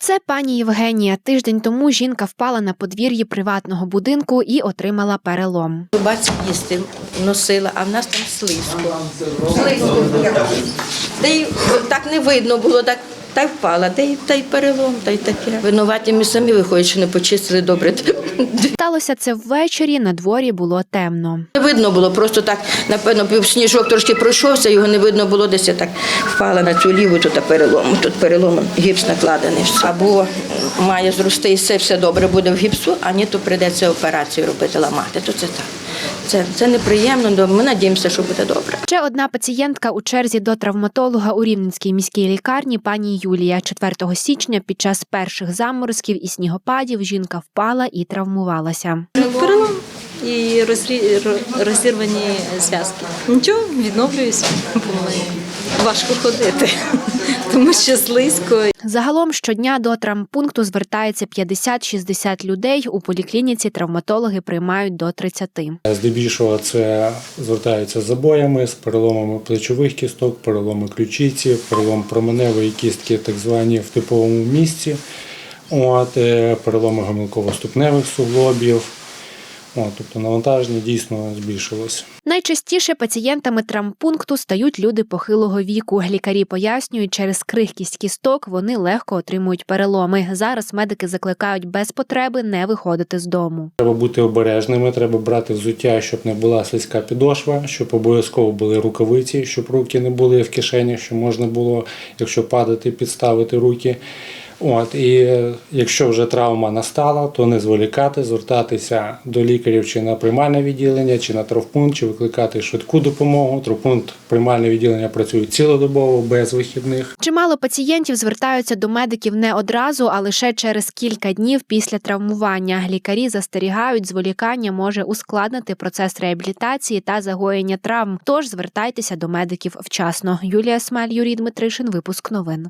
Це пані Євгенія. Тиждень тому жінка впала на подвір'ї приватного будинку і отримала перелом. Баці їсти носила, а в нас там слизько. Слизько. Та й так не видно було, так та й впала, та й, та й перелом, та й таке. Винуваті ми самі виходять, що не почистили добре. Сталося це ввечері. На дворі було темно. Не видно було, просто так, напевно, сніжок трошки пройшовся, його не видно було, десь я так впала на цю ліву, тут перелом, тут перелом, гіпс накладений. все. Або має зрости і все, все добре буде в гіпсу, а ні, то прийдеться операцію робити, ламати. То це так. Це, це неприємно, але ми надіємося, що буде добре. Ще одна пацієнтка у черзі до травматолога у Рівненській міській лікарні пані Юлія. 4 січня під час перших заморозків і снігопадів жінка впала і травмувалася. Перелом і розрі... розірвані зв'язки. Нічого, відновлююсь помаленьку. Важко ходити, тому що слизько. Загалом щодня до травмпункту звертається 50-60 людей. У поліклініці травматологи приймають до 30. Здебільшого це звертаються з забоями, з переломами плечових кісток, переломи ключиці, перелом променевої кістки, так звані в типовому місці, от, е, переломи гомілково-ступневих суглобів. От, тобто навантаження дійсно збільшилось. Найчастіше пацієнтами травмпункту стають люди похилого віку. Лікарі пояснюють, через крихкість кісток вони легко отримують переломи. Зараз медики закликають без потреби не виходити з дому. Треба бути обережними, треба брати взуття, щоб не була слизька підошва, щоб обов'язково були рукавиці, щоб руки не були в кишені, щоб можна було, якщо падати, підставити руки. От і е, якщо вже травма настала, то не зволікати, звертатися до лікарів чи на приймальне відділення, чи на травпункт, чи викликати швидку допомогу. Травпункт приймальне відділення працює цілодобово без вихідних. Чимало пацієнтів звертаються до медиків не одразу, а лише через кілька днів після травмування. Лікарі застерігають, зволікання може ускладнити процес реабілітації та загоєння травм. Тож звертайтеся до медиків вчасно. Юлія Смаль, Юрій Дмитришин, випуск новин.